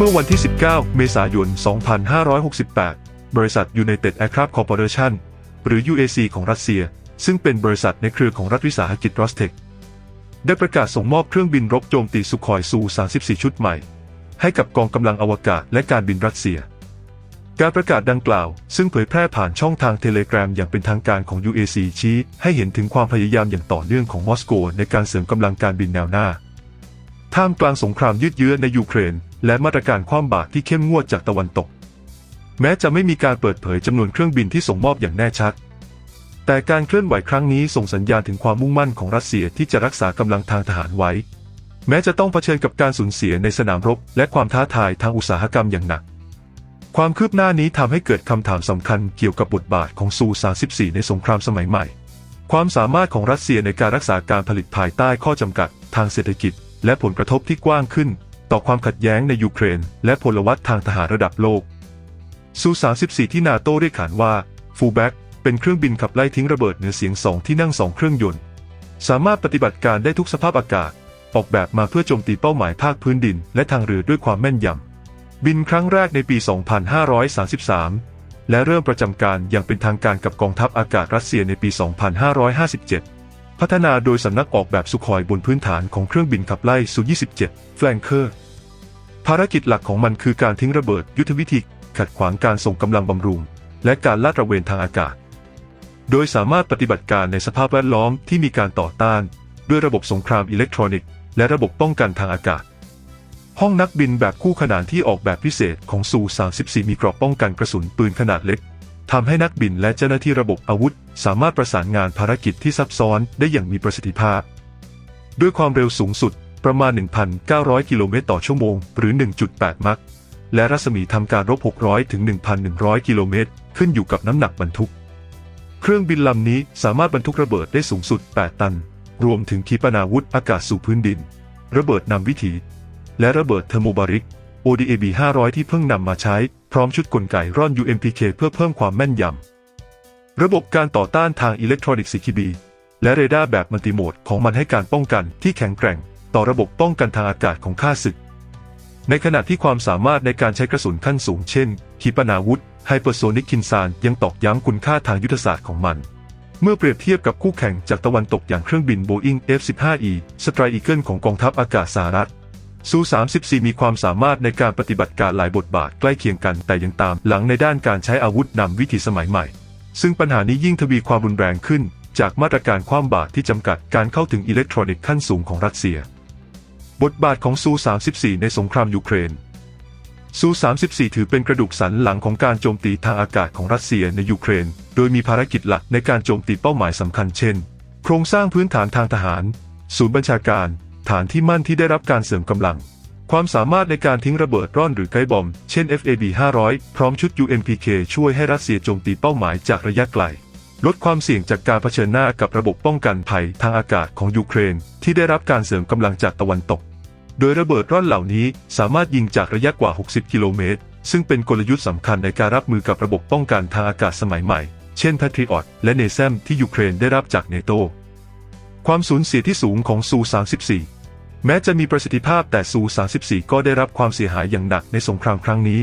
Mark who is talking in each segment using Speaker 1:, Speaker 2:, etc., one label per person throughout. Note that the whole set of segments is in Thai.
Speaker 1: เมื่อวันที่ 19 เมษายน 2568 บริษัท United Aircraft Corporation หรือ UAC ของรัสเซีย ซึ่งเป็นบริษัทในเครือของรัฐวิสาหกิจรอสเทค ได้ประกาศส่งมอบเครื่องบินรบโจมตีสุคอยซู34 ชุดใหม่ ให้กับกองกำลังอวกาศและการบินรัสเซีย การประกาศดังกล่าว ซึ่งเผยแพร่ผ่านช่องทางเทเลกรามอย่างเป็นทางการของ UAC ชี้ให้เห็นถึงความพยายามอย่างต่อเนื่องของมอสโกในการเสริมกำลังการบินแนวหน้า ท่ามกลางสงครามยืดเยื้อในยูเครน และมาตรการคว่ำบาตรที่เข้มงวดจากตะวันตก แม้จะไม่มีการเปิดเผยจำนวนเครื่องบินที่ส่งมอบอย่างแน่ชัด แต่การเคลื่อนไหวครั้งนี้ส่งสัญญาณถึงความมุ่งมั่นของรัสเซียที่จะรักษากำลังทางทหารไว้ แม้จะต้องเผชิญกับการสูญเสียในสนามรบ และความท้าทายทางอุตสาหกรรมอย่างหนัก ความคืบหน้านี้ทำให้เกิดคำถามสำคัญเกี่ยวกับบทบาทของซู 34 ในสงครามสมัยใหม่ ความสามารถของรัสเซียในการรักษาการผลิตภายใต้ข้อจำกัด ทางเศรษฐกิจ และผลกระทบที่กว้างขึ้น ต่อความขัดแย้งในยูเครน และพลวัตทางทหารระดับโลกซู34ที่นาโต้เรียกขานว่าฟูลแบ็กเป็นเครื่องบินขับไล่ทิ้งระเบิดเหนือเสียงสองที่นั่งสองเครื่องยนต์ สามารถปฏิบัติการได้ทุกสภาพอากาศ ออกแบบมาเพื่อโจมตีเป้าหมายภาคพื้นดิน และทางเรือด้วยความแม่นยำ บินครั้งแรกในปี 2533 และเริ่มประจำการอย่างเป็นทางการกับกองทัพอากาศรัสเซียในปี 2557 พัฒนาโดยสำนักออกแบบสุคอยบนพื้นฐานของเครื่องบินขับไล่ซู 27 แฟลงเคอร์ ภารกิจหลักของมันคือการทิ้งระเบิดยุทธวิธี ขัดขวางการส่งกำลังบำรุง และการลาดตระเวนทางอากาศ โดยสามารถปฏิบัติการในสภาพแวดล้อมที่มีการต่อต้าน ด้วยระบบสงครามอิเล็กทรอนิกส์และระบบป้องกันทางอากาศ ห้องนักบินแบบคู่ขนานที่ออกแบบพิเศษของซู 34 มีกรอบป้องกันกระสุนปืนขนาดเล็ก ทำให้นักบินและเจ้าหน้าที่ระบบอาวุธ สามารถประสานงานภารกิจที่ซับซ้อนได้อย่างมีประสิทธิภาพ ด้วยความเร็วสูงสุดประมาณ 1,900 กิโลเมตรต่อชั่วโมง หรือ 1.8 มัคและรัศมีทำการรบ 600 ถึง 1,100 กิโลเมตร ขึ้นอยู่กับน้ำหนักบรรทุก เครื่องบินลำนี้สามารถบรรทุกระเบิดได้สูงสุด 8 ตัน รวมถึงขีปนาวุธอากาศสู่พื้นดิน ระเบิดนำวิถี และระเบิดเทอร์โมบาริก ODAB 500 ที่เพิ่งนำมาใช้ พร้อมชุดกลไกร่อน UMPK เพื่อเพิ่มความแม่นยำ ระบบการต่อต้านทางอิเล็กทรอนิกส์ CKB และเรดาร์แบบมัลติโหมดของมันให้การป้องกันที่แข็งแกร่ง ต่อระบบป้องกันทางอากาศของข้าศึก ในขณะที่ความสามารถในการใช้กระสุนขั้นสูงเช่น ขีปนาวุธไฮเปอร์โซนิกคินซานยังตอกย้ำคุณค่าทางยุทธศาสตร์ของมัน เมื่อเปรียบเทียบกับคู่แข่งจากตะวันตกอย่างเครื่องบิน Boeing F-15E Strike Eagle ของกองทัพอากาศสหรัฐ ซู34 มีความสามารถในการปฏิบัติการหลายบทบาทใกล้เคียงกันแต่ยังตามหลังในด้านการใช้อาวุธนำวิถีสมัยใหม่ ซึ่งปัญหานี้ยิ่งทวีความรุนแรงขึ้น จากมาตรการคว่ำบาตรที่จำกัดการเข้าถึงอิเล็กทรอนิกส์ขั้นสูงของรัสเซีย บทบาทของซู34 ในสงครามยูเครนซู34 ถือเป็นกระดูกสันหลังของการโจมตีทางอากาศของรัสเซียในยูเครน โดยมีภารกิจหลักในการโจมตีเป้าหมายสำคัญเช่น โครงสร้างพื้นฐานทางทหาร ศูนย์บัญชาการ ฐานที่มั่นที่ได้รับการเสริมกำลัง ความสามารถในการทิ้งระเบิดร่อนหรือไกด์บอม เช่น FAB 500 พร้อมชุด UMPK ช่วยให้รัสเซียโจมตีเป้าหมายจากระยะไกล ลดความเสี่ยงจากการเผชิญหน้ากับระบบป้องกันภัยทางอากาศของยูเครน ที่ได้รับการเสริมกำลังจากตะวันตก โดยระเบิดร่อนเหล่านี้สามารถยิงจากระยะกว่า 60 กิโลเมตร ซึ่งเป็นกลยุทธ์สำคัญในการรับมือกับระบบป้องกันทางอากาศสมัยใหม่ เช่น Patriot และ NASAM ที่ยูเครนได้รับจากเนโตความสูญเสียที่สูงของซู34 แม้จะมีประสิทธิภาพแต่ซู34 ก็ได้รับความเสียหายอย่างหนักในสงครามครั้งนี้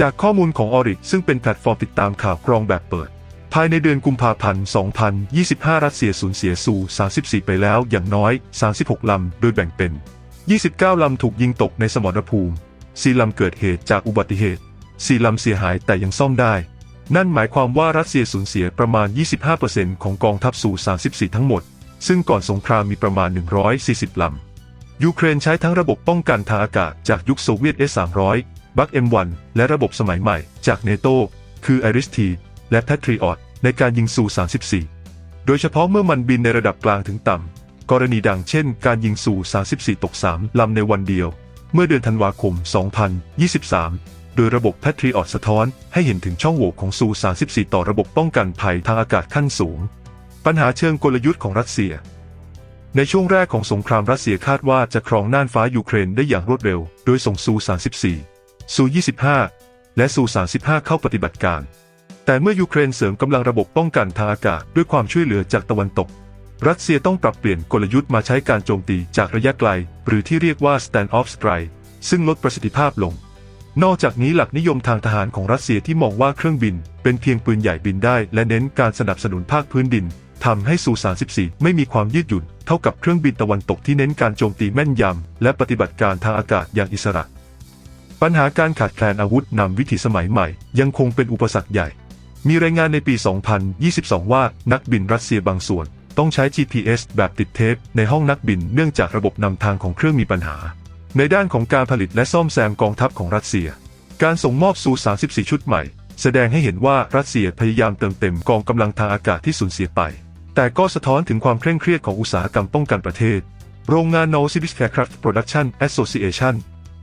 Speaker 1: จากข้อมูลของออริซึ่งเป็นแพลตฟอร์มติดตามข่าวกรองแบบเปิด ภายในเดือนกุมภาพันธ์ 2025 รัสเซียสูญเสียซู34 ไปแล้วอย่างน้อย 36 ลำ โดยแบ่งเป็น 29 ลำถูกยิงตกในสมรภูมิ4ลำเกิดเหตุจากอุบัติเหตุ4ลำเสียหายแต่ยังซ่อมได้ นั่นหมายความว่ารัสเซียสูญเสียประมาณ 25%ของกองทัพซู34 ทั้งหมด ซึ่งก่อนสงครามมีประมาณ 140 ลำ ยูเครนใช้ทั้งระบบป้องกันทางอากาศจากยุคโซเวียต S-300 บัค M1 และระบบสมัยใหม่จากเนโตคือ Iris-T และ Patriot ในการยิงซู34 โดยเฉพาะเมื่อมันบินในระดับกลางถึงต่ำ กรณีดังเช่นการยิงซู34 ตก 3 ลำในวันเดียว เมื่อเดือนธันวาคม 2023 โดยระบบ Patriot สะท้อนให้เห็นถึงช่องโหว่ของซู34 ต่อระบบป้องกันภัยทางอากาศขั้นสูง ปัญหาเชิงกลยุทธ์ของรัสเซีย ในช่วงแรกของสงครามรัสเซียคาดว่าจะครองน่านฟ้ายูเครนได้อย่างรวดเร็ว โดยส่งซู34ซู25 และซู35 เข้าปฏิบัติการ แต่เมื่อยูเครนเสริมกำลังระบบป้องกันทางอากาศด้วยความช่วยเหลือจากตะวันตก รัสเซียต้องปรับเปลี่ยนกลยุทธ์มาใช้การโจมตีจากระยะไกล หรือที่เรียกว่า stand off strike ซึ่งลดประสิทธิภาพลง นอกจากนี้หลักนิยมทางทหารของรัสเซียที่มองว่าเครื่องบิน เป็นเพียงปืนใหญ่บินได้ และเน้นการสนับสนุนภาคพื้นดิน ทำให้ซู 34 ไม่มีความยืดหยุ่นเท่ากับเครื่องบินตะวันตกที่เน้นการโจมตีแม่นยำ และปฏิบัติการทางอากาศอย่างอิสระ ปัญหาการขาดแคลนอาวุธนำวิถีสมัยใหม่ ยังคงเป็นอุปสรรคใหญ่ มีรายงานในปี 2022 ว่านักบินรัสเซียบางส่วน ต้องใช้ GPS แบบติดเทป ในห้องนักบินเนื่องจากระบบนำทางของเครื่องมีปัญหา ในด้านของการผลิตและซ่อมแซมกองทัพของรัสเซีย การส่งมอบซู 34 ชุดใหม่แสดงให้เห็นว่ารัสเซียพยายามเติมเต็มกองกำลังทางอากาศที่สูญเสียไป แต่ก็สะท้อนถึงความเคร่งเครียดของอุตสาหกรรมป้องกันประเทศ โรงงาน Novosibirsk Aircraft Production Association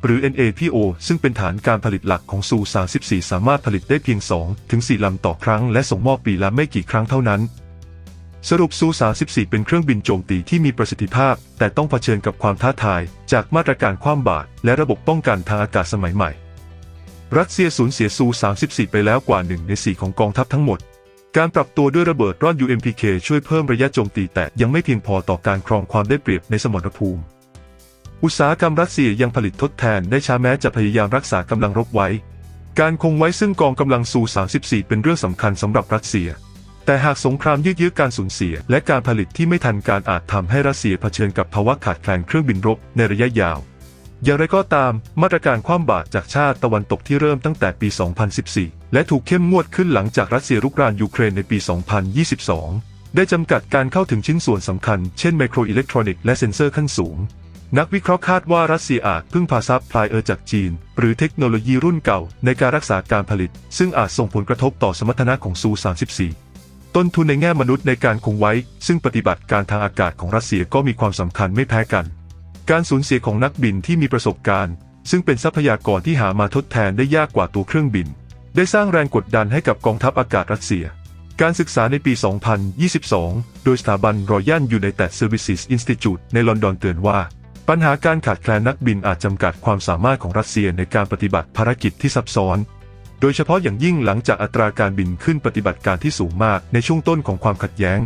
Speaker 1: หรือ NAPO ซึ่งเป็นฐานการผลิตหลักของซู 34 สามารถผลิตได้เพียง 2 ถึง 4 ลำต่อครั้ง และส่งมอบปีละไม่กี่ครั้งเท่านั้น สรุปซู 34 เป็นเครื่องบินโจมตีที่มีประสิทธิภาพ แต่ต้องเผชิญกับความท้าทาย จากมาตรการคว่ำบาตรและระบบป้องกันทางอากาศสมัยใหม่ รัสเซียสูญเสียซู 34 ไปแล้วกว่า 1 ใน 4 ของกองทัพทั้งหมด การปรับตัวด้วยระเบิดร่อน UMPK ช่วยเพิ่มระยะโจมตีแต่ยังไม่เพียงพอต่อการครองความได้เปรียบในสมรภูมิ อุตสาหกรรมรัสเซียยังผลิตทดแทนได้ช้าแม้จะพยายามรักษากำลังรบไว้ การคงไว้ซึ่งกองกำลังซู34 เป็นเรื่องสำคัญสำหรับรัสเซีย แต่หากสงครามยืดเยื้อการสูญเสีย และการผลิตที่ไม่ทันการอาจทำให้รัสเซียเผชิญกับภาวะขาดแคลนเครื่องบินรบในระยะยาว อย่างไรก็ตาม มาตรการคว่ำบาตรจากชาติตะวันตกที่เริ่มตั้งแต่ปี 2014 และถูกเข้มงวดขึ้นหลังจากรัสเซียรุกรานยูเครนในปี 2022 ได้จำกัดการเข้าถึงชิ้นส่วนสำคัญ เช่นไมโครอิเล็กทรอนิกส์และเซ็นเซอร์ขั้นสูง นักวิเคราะห์คาดว่ารัสเซียอาจพึ่งพาซัพพลายเออร์จากจีน หรือเทคโนโลยีรุ่นเก่าในการรักษาการผลิต ซึ่งอาจส่งผลกระทบต่อสมรรถนะของซู 34ต้นทุนในแง่มนุษย์ในการคงไว้ ซึ่งปฏิบัติการทางอากาศของรัสเซียก็มีความสำคัญไม่แพ้กัน การสูญเสียของนักบินที่มีประสบการณ์ ซึ่งเป็นทรัพยากรที่หามาทดแทนได้ยากกว่าตัวเครื่องบิน ได้สร้างแรงกดดันให้กับกองทัพอากาศรัสเซีย การศึกษาในปี 2022 โดยสถาบัน Royal United Services Institute ในลอนดอนเตือนว่า ปัญหาการขาดแคลนนักบินอาจจำกัดความสามารถของรัสเซียในการปฏิบัติภารกิจที่ซับซ้อน โดยเฉพาะอย่างยิ่งหลังจากอัตราการบินขึ้นปฏิบัติการที่สูงมากในช่วงต้นของความขัดแย้ง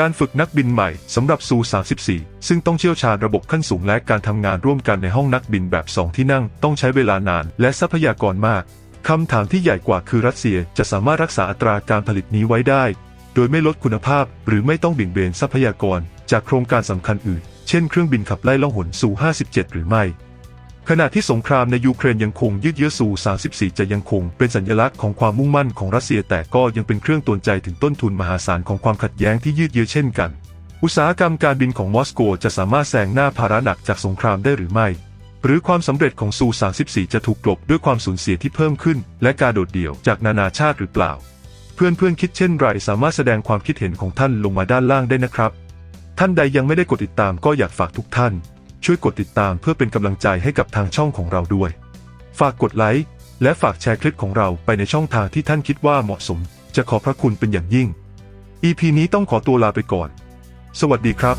Speaker 1: การฝึกนักบินใหม่สำหรับซู 34 ซึ่งต้องเชี่ยวชาญระบบขั้นสูงและการทำงานร่วมกันในห้องนักบินแบบสองที่นั่ง ต้องใช้เวลานานและทรัพยากรมาก คำถามที่ใหญ่กว่าคือรัสเซียจะสามารถรักษาอัตราการผลิตนี้ไว้ได้ โดยไม่ลดคุณภาพ หรือไม่ต้องเบี่ยงเบนทรัพยากร จากโครงการสำคัญอื่น เช่นเครื่องบินขับไล่ล่องหนซู 57 หรือไม่ ขณะที่สงครามในยูเครนยังคงยืดเยื้อซู34 จะยังคงเป็นสัญลักษณ์ของความมุ่งมั่นของรัสเซียแต่ก็ยังเป็นเครื่องตวนใจถึงต้นทุนมหาศาลของความขัดแย้งที่ยืดเยื้อเช่นกัน อุตสาหกรรมการบินของมอสโกจะสามารถแซงหน้าภาระหนักจากสงครามได้หรือไม่ หรือความสำเร็จของซู 34 จะถูกกลบด้วยความสูญเสียที่เพิ่มขึ้น และการโดดเดี่ยวจากนานาชาติหรือเปล่า เพื่อนๆคิดเช่นไรสามารถแสดงความคิดเห็นของท่านลงมาด้านล่างได้นะครับ ท่านใดยังไม่ได้กดติดตามก็อยากฝากทุกท่าน ช่วยกดติดตามเพื่อเป็นกำลังใจให้กับทางช่องของเราด้วย ฝากกดไลค์และฝากแชร์คลิปของเราไปในช่องทางที่ท่านคิดว่าเหมาะสม จะขอบพระคุณเป็นอย่างยิ่ง EP นี้ต้องขอตัวลาไปก่อน สวัสดีครับ